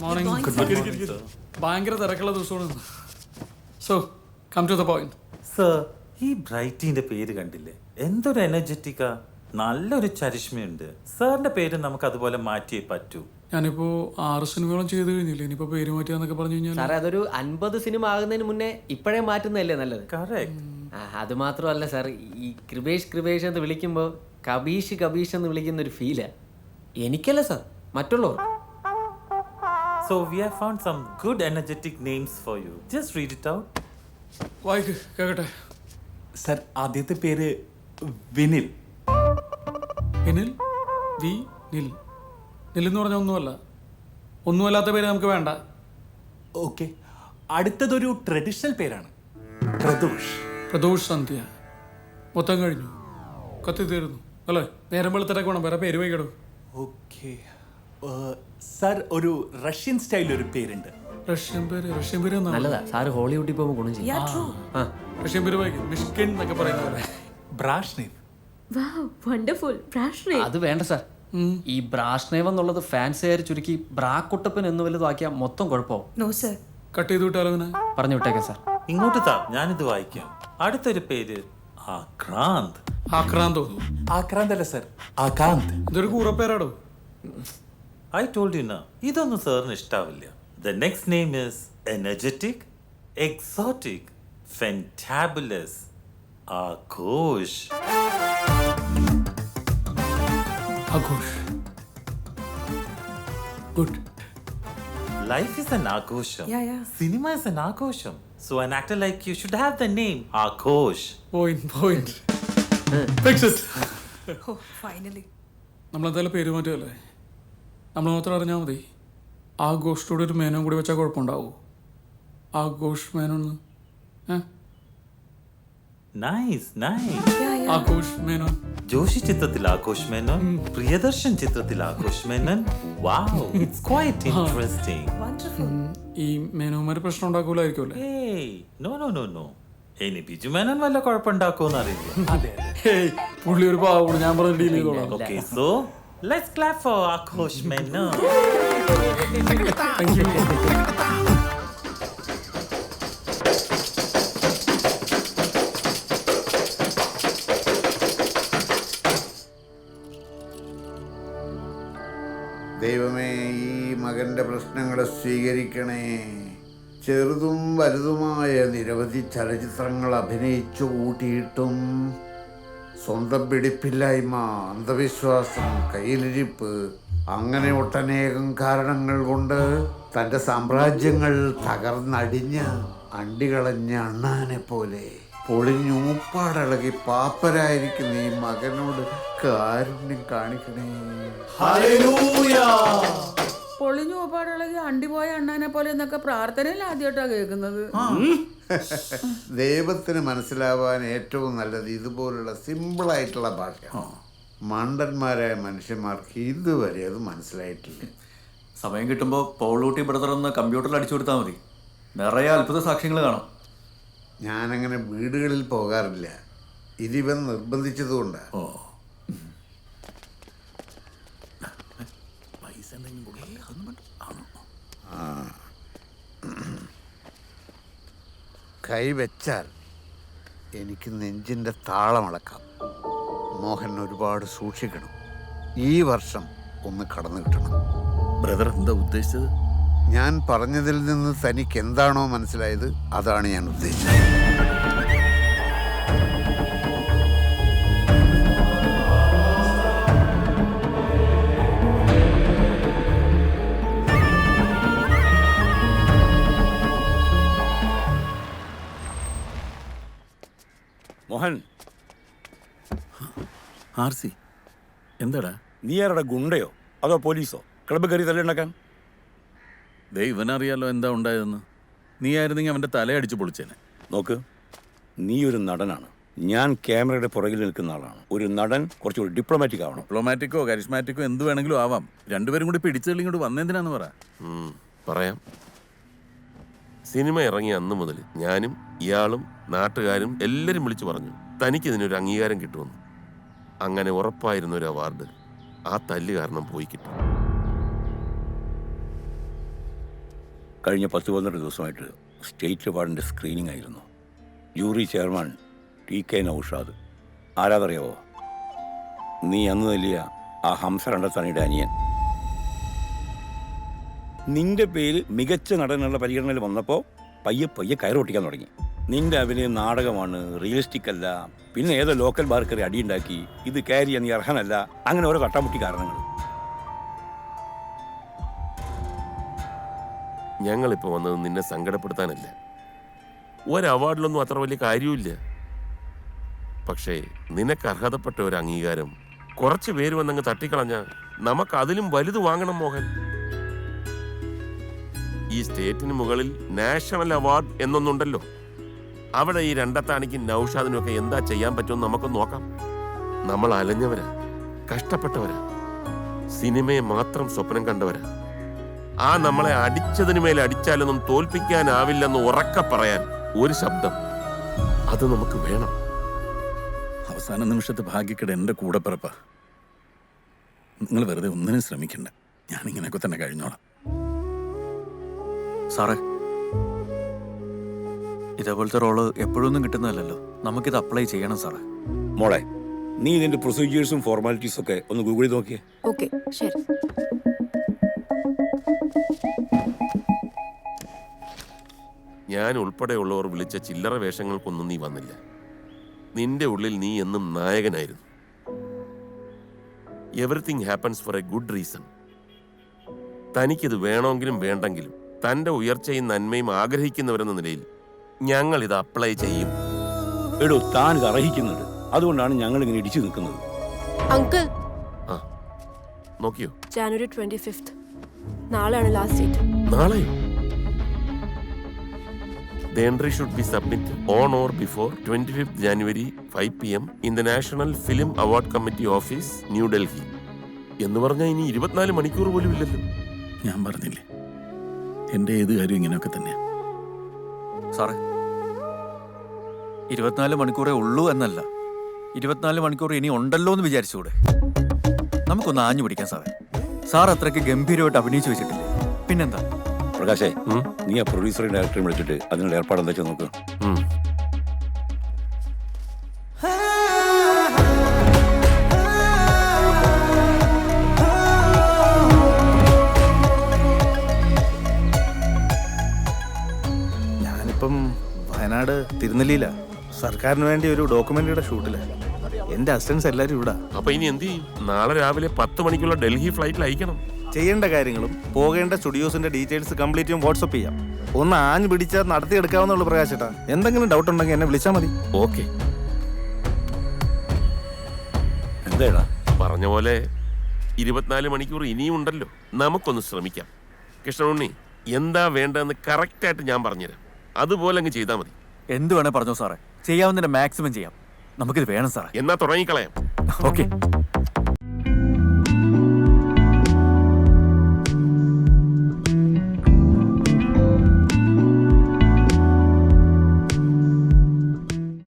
Morning ഭയങ്കര തിരക്കുള്ള ദിവസമാണ് so come to the point sir ഈ ബ്രൈറ്റിന്റെ പേര് കണ്ടില്ലേ? എന്തൊരു എനർജറ്റിക്കാ നല്ലൊരു ചരിഷ്മയുണ്ട്. സാറിന്റെ പേര് നമുക്ക് അതുപോലെ മാറ്റിയേ പറ്റൂ. ഞാനിപ്പോ ആറ് സിനിമകളും ചെയ്ത് കഴിഞ്ഞില്ലേ? ഇനിയിപ്പോ പേര് മാറ്റിയാന്നൊക്കെ പറഞ്ഞു കഴിഞ്ഞാൽ സാറേ അതൊരു അൻപത് സിനിമ ആകുന്നതിന് മുന്നേ ഇപ്പോഴേ മാറ്റുന്നതല്ലേ നല്ലത്? കറക്റ്റ് ആ, അത് മാത്രമല്ല സാർ ഈ കൃപേഷ് കൃപേഷ് എന്ന് വിളിക്കുമ്പോൾ കബീഷ് കബീഷ് എന്ന് വിളിക്കുന്ന ഒരു ഫീലാ എനിക്കല്ല സാർ മറ്റുള്ളവർ so we have found some good energetic names for you. Just read it out. വായിക്ക് കേക്കട്ടെ. സർ ആദ്യത്തെ പേര് വിനിൽ. പിന്നിൽ വി നിൽ. നിൽ എന്ന് പറഞ്ഞ ഒന്നുമല്ല. ഒന്നുമല്ലാത്ത പേര് നമുക്ക് വേണ്ട. ഓക്കെ അടുത്തതൊരു ട്രഡീഷണൽ പേരാണ്. പ്രദോഷ്. പ്രദോഷ് സന്ധ്യ. മൊത്തം കഴിഞ്ഞു. കത്തി തീരുന്നു അല്ലേ? നേരം വെളുത്തിട്ടൊക്കെ വേണം. വേറെ പേര് വൈകിടും. ഓക്കെ സർ ഒരു റഷ്യൻ സ്റ്റൈൽ ഒരു പേരുണ്ട്. റഷ്യൻ പേര് റഷ്യൻ പേര് എന്നാണ് നല്ലതാ. സാറ് ഹോളിവുഡിൽ പോകുമ്പോൾ ഗുണം ചെയ്യും. ആ. റഷ്യൻ പേര് വായിക്കും. മിഷ്കിൻ എന്നൊക്കെ പറയുന്ന പോലെ. ബ്രാഷ്നേവ്. വാവ് വണ്ടർഫുൾ പ്രാഷ്ണേ അത് വേണ്ട സാർ. ഈ ബ്രാഷ്നേവ് എന്നുള്ളത് ഫാൻസുകാർ ചുരുക്കി ബ്രാക്കുട്ടപ്പൻ എന്ന് വലുതാക്കിയാൽ മൊത്തം കുഴപ്പമാവും. നോ സർ കട്ട് ചെയ്ത് വിട്ടാലോ പറഞ്ഞു വിട്ടേക്കാം സാർ. ഇങ്ങോട്ട് താ. ഞാനിത് വായിക്കാം. അടുത്തൊരു പേര് ആക്രാന്ത്. ആക്രാന്ത് തോന്നുന്നു. ആക്രാന്ത് അല്ല സർ. ആകാന്ത്. ഇതൊരു കൂറപ്പേരാടോ? ഐ ടോൾഡ് യു നാ ഇതൊന്നും സാറിന് ഇഷ്ടാവില്ല. The next name is energetic exotic fantabulous Aghosh. Aghosh. Good Life is an ആഘോഷം. Yeah, yeah. സിനിമ is an ആഘോഷം. So an actor like you should have the name Aghosh. Point point fix it oh finally നമ്മളെന്തായാലും പേര് മാറ്റുമല്ലേ നമ്മൾ മാത്രം അറിഞ്ഞാൽ മതി. ആഘോഷത്തോടെ ഒരു മേനോം കൂടി വെച്ചാൽ കുഴപ്പമുണ്ടാവോ? ആഘോഷ് മേനോൻ ഏ? Nice nice Aghosh Menon. Joshi ചിത്രത്തിൽ ആഘോഷ് മേനോൻ പ്രിയദർശൻ ചിത്രത്തിൽ Aghosh Menon. Wow it's quite interesting wonderful ഈ മേനോമാര് പ്രശ്നം ഏയ് നോ നോ നോ നോ ഇനി ബിജു മേനോൻ വല്ല കുഴപ്പമുണ്ടാക്കുമെന്ന് അറിയില്ല. പുള്ളി ഒരു പാവമാണ് ഞാൻ പറഞ്ഞ ഡീൽ ചെയ്തോളാം. Okay so let's clap for Aghosh Menon Thank you. ദൈവമേ ഈ മകന്റെ പ്രശ്നങ്ങളെ സ്വീകരിക്കണേ ചെറുതും വലുതുമായ നിരവധി ചലച്ചിത്രങ്ങൾ അഭിനയിച്ചു കൂട്ടിയിട്ടും സ്വന്തം പിടിപ്പില്ലായ്മ അന്ധവിശ്വാസം കയ്യിലിരിപ്പ് അങ്ങനെ ഒട്ടനേകം കാരണങ്ങൾ കൊണ്ട് തന്റെ സാമ്രാജ്യങ്ങൾ തകർന്നടിഞ്ഞ് അണ്ടികളഞ്ഞ അണ്ണാനെ പോലെ പൊളിഞ്ഞൂപ്പാടളകി പാപ്പരായിരിക്കുന്ന ഈ മകനോട് കാരുണ്യം കാണിക്കണേ. പൊളിഞ്ഞു പോപ്പാടുള്ളത് അണ്ടിപോയ അണ്ണാനെ പോലെ എന്നൊക്കെ പ്രാർത്ഥനയിൽ ആദ്യമായിട്ടാണ് കേൾക്കുന്നത്. ദൈവത്തിന് മനസ്സിലാവാൻ ഏറ്റവും നല്ലത് ഇതുപോലുള്ള സിമ്പിളായിട്ടുള്ള ഭാഷ മണ്ടന്മാരായ മനുഷ്യന്മാർക്ക് ഇതുവരെ അത് മനസ്സിലായിട്ടില്ല. സമയം കിട്ടുമ്പോൾ പോളൂട്ടി ബ്രദർ ഒന്ന് കമ്പ്യൂട്ടറിൽ അടിച്ചു കൊടുത്താൽ മതി. നിറയെ അത്ഭുത സാക്ഷ്യങ്ങൾ കാണാം. ഞാനങ്ങനെ വീടുകളിൽ പോകാറില്ല. ഇതിവൻ നിർബന്ധിച്ചതുകൊണ്ടാണ് ഓ. കൈവച്ചാൽ എനിക്ക് നെഞ്ചിന്റെ താളമളക്കാം മോഹൻ ഒരുപാട് സൂക്ഷിക്കണം. ഈ വർഷം ഒന്ന് കടന്നു കിട്ടണം. ബ്രദർ എന്താ ഉദ്ദേശിച്ചത്? ഞാൻ പറഞ്ഞതിൽ നിന്ന് തനിക്ക് എന്താണോ മനസ്സിലായത് അതാണ് ഞാൻ ഉദ്ദേശിച്ചത്. മോഹൻ. ആർ സി എന്താടാ? നീ ആരുടെ ഗുണ്ടയോ? അതോ പോലീസോ? ക്ലബ് കയറി തല്ലുണ്ടാക്കാൻ ദേ ഇവനറിയാലോ എന്താ ഉണ്ടായതെന്ന്. നീ ആയിരുന്നെങ്കിൽ അവന്റെ തലയടിച്ച് പൊളിച്ചേനെ. നോക്ക് നീ ഒരു നടനാണ്. ഞാൻ ക്യാമറയുടെ പുറകിൽ നിൽക്കുന്ന ആളാണ്. ഒരു നടൻ കുറച്ചുകൂടി ഡിപ്ലോമാറ്റിക് ആവണം. ഡിപ്ലോമാറ്റിക്കോ കരിസ്മാറ്റിക്കോ എന്ത് വേണമെങ്കിലും ആവാം. രണ്ടുപേരും കൂടി പിടിച്ചതിൽ ഇങ്ങോട്ട് വന്നെന്തിനാന്ന് പറ. പറയാം. സിനിമ ഇറങ്ങിയ അന്ന് മുതൽ ഞാനും ഇയാളും നാട്ടുകാരും എല്ലാവരും വിളിച്ചു പറഞ്ഞു തനിക്ക് ഇതിനൊരു അംഗീകാരം കിട്ടുമെന്ന്. അങ്ങനെ ഉറപ്പായിരുന്ന ഒരു അവാർഡ് ആ തല്ല് കാരണം പോയി കിട്ടും. കഴിഞ്ഞ പത്ത് പന്ത്രണ്ട് ദിവസമായിട്ട് സ്റ്റേറ്റ് അവാർഡിന്റെ സ്ക്രീനിംഗ് ആയിരുന്നു. Jury chairman T K Naushad. ആരാതറിയാവോ നീ അന്ന് നൽകിയ ആ ഹംസ രണ്ടത്താണിയുടെ അനിയൻ. നിന്റെ പേര് മികച്ച നടനുള്ള പരിഗണനയിൽ വന്നപ്പോൾ പയ്യെ പയ്യെ കയറൊട്ടിക്കാൻ തുടങ്ങി. നിന്റെ അഭിനയം നാടകമാണ് റിയലിസ്റ്റിക് അല്ല പിന്നെ ഏതോ ലോക്കൽ ബാർ കയറി അടിയുണ്ടാക്കി ഇത് കയറി നീ അർഹനല്ല അങ്ങനെ ഓരോ കട്ടാമുട്ടി കാരണങ്ങൾ. ഞങ്ങളിപ്പോൾ വന്നത് നിന്നെ സങ്കടപ്പെടുത്താനല്ല. ഒരു അവാർഡിലൊന്നും അത്ര വലിയ കാര്യമില്ല പക്ഷേ നിനക്ക് അർഹതപ്പെട്ട ഒരു അംഗീകാരം കുറച്ച് പേര് വന്നങ്ങ് തട്ടിക്കളഞ്ഞ നമുക്ക് അതിലും വലുത് വാങ്ങണം മോഹൻ. ഈ സ്റ്റേറ്റിന് മുകളിൽ നാഷണൽ അവാർഡ് എന്നൊന്നുണ്ടല്ലോ. അവിടെ ഈ രണ്ടത്താണിക്ക് നൌഷാദിനൊക്കെ എന്താ ചെയ്യാൻ പറ്റുമെന്ന് നമുക്ക് നോക്കാം. നമ്മൾ അലഞ്ഞവരാ കഷ്ടപ്പെട്ടവരാ. സിനിമയെ മാത്രം സ്വപ്നം കണ്ടവരാ. ആ നമ്മളെ അടിച്ചതിന് മേലെ അടിച്ചാലൊന്നും തോൽപ്പിക്കാനാവില്ലെന്ന് ഉറക്കെ പറയാൻ ഒരു ശബ്ദം. അത് നമുക്ക് വേണം. അവസാന നിമിഷത്തെ ഭാഗ്യക്കട എന്റെ കൂടെ പിറപ്പ നിങ്ങൾ വെറുതെ ഒന്നിനും ശ്രമിക്കണ്ട. ഞാനിങ്ങനെയൊക്കെ തന്നെ കഴിഞ്ഞോളാം. സാറേ ഇതേപോലത്തെ റോൾ എപ്പോഴൊന്നും കിട്ടുന്നതല്ലല്ലോ. നമുക്കിത് അപ്ലൈ ചെയ്യണം സാറേ. മോളെ നീ ഇതിന്റെ പ്രൊസീജിയേഴ്സും ഫോർമാലിറ്റീസും ഒക്കെ ഒന്ന് ഗൂഗിളിൽ നോക്കിയേ. ഓക്കെ ശരി. ഞാൻ ഉൾപ്പെടെയുള്ളവർ വിളിച്ച ചില്ലറ വേഷങ്ങൾക്കൊന്നും നീ വന്നില്ല. നിന്റെ ഉള്ളിൽ നീ എന്നും നായകനായിരുന്നു. Everything happens for a good reason തനിക്കിത് വേണമെങ്കിലും വേണ്ടെങ്കിലും തന്റെ ഉയർച്ചയും നന്മയും ആഗ്രഹിക്കുന്നവരെന്ന നിലയിൽ ഞങ്ങൾ ഇത് അപ്ലൈ ചെയ്യും. എടോ താൻ ഇത് അർഹിക്കുന്നുണ്ട് അതുകൊണ്ടാണ് ഞങ്ങൾ ഇങ്ങനെ ഇടിച്ചു നിൽക്കുന്നത്. അങ്കിൾ. ആ നോക്കിയോ? ജാനുവരി ട്വന്റി ഫിഫ്ത്ത് നാളെയാണ് ലാസ്റ്റ് ഡേറ്റ് നാളെ The entry should be submitted on or before 25th January 5 p.m. in the National Film Award Committee Office, New Delhi. എന്ന് പറഞ്ഞാൽ ഇനി ഇരുപത്തിനാല് മണിക്കൂർ പോലും ഇല്ലല്ലോ. ഞാൻ പറഞ്ഞില്ലേ? എന്റെ ഏത് കാര്യം ഇങ്ങനെയൊക്കെ തന്നെയാ. സാറേ ഇരുപത്തിനാല് മണിക്കൂറേ ഉള്ളൂ എന്നല്ല. ഇരുപത്തിനാല് മണിക്കൂർ ഇനി ഉണ്ടല്ലോ എന്ന് വിചാരിച്ചുകൂടെ? നമുക്കൊന്ന് ആഞ്ഞു പിടിക്കാം സാറേ. സാർ അത്രയ്ക്ക് ഗംഭീരമായിട്ട് അഭിനയിച്ചു വെച്ചിട്ടില്ലേ? പിന്നെന്താ? പ്രകാശേ നീ ആ പ്രൊഡ്യൂസറെ ഡയറക്ടറെ വിളിച്ചിട്ട് അതിനുള്ള ഏർപ്പാട് എന്താ ഞാനിപ്പം വയനാട് തിരുനെല്ലിയില സർക്കാരിന് വേണ്ടി ഒരു ഡോക്യുമെന്ററിയുടെ ഷൂട്ടിൽ. എന്റെ അസിസ്റ്റൻസ് എല്ലാരും ഇവിടെ. അപ്പൊ ഇനി എന്ത് ചെയ്യും? നാളെ രാവിലെ പത്ത് മണിക്കുള്ള ഡൽഹി ഫ്ലൈറ്റിൽ അയക്കണം. ചെയ്യേണ്ട കാര്യങ്ങളും പോകേണ്ട സ്റ്റുഡിയോസിന്റെ ഡീറ്റെയിൽസ് കംപ്ലീറ്റ് ചെയ്യും വാട്സപ്പ് ചെയ്യാം. ഒന്ന് ആഞ്ഞു പിടിച്ചാൽ നടത്തിയെടുക്കാവുന്നുള്ളൂ പ്രകാശേട്ടാ. എന്തെങ്കിലും ഡൗട്ട് ഉണ്ടെങ്കിൽ എന്നെ വിളിച്ചാൽ മതി. ഓക്കെ. എന്താടാ? പറഞ്ഞ പോലെ ഇരുപത്തിനാല് മണിക്കൂർ ഇനിയും ഉണ്ടല്ലോ. നമുക്കൊന്ന് ശ്രമിക്കാം. കൃഷ്ണനുണ്ണി എന്താ വേണ്ടതെന്ന് കറക്റ്റായിട്ട് ഞാൻ പറഞ്ഞുതരാം. അതുപോലെ അങ്ങ് ചെയ്താൽ മതി. എന്ത് വേണേ പറഞ്ഞോ സാറേ. ചെയ്യാവുന്നതിന്റെ മാക്സിമം ചെയ്യാം. നമുക്കിത് വേണം സാറേ. എന്നാ തുടങ്ങിക്കളയാം. ഓക്കെ.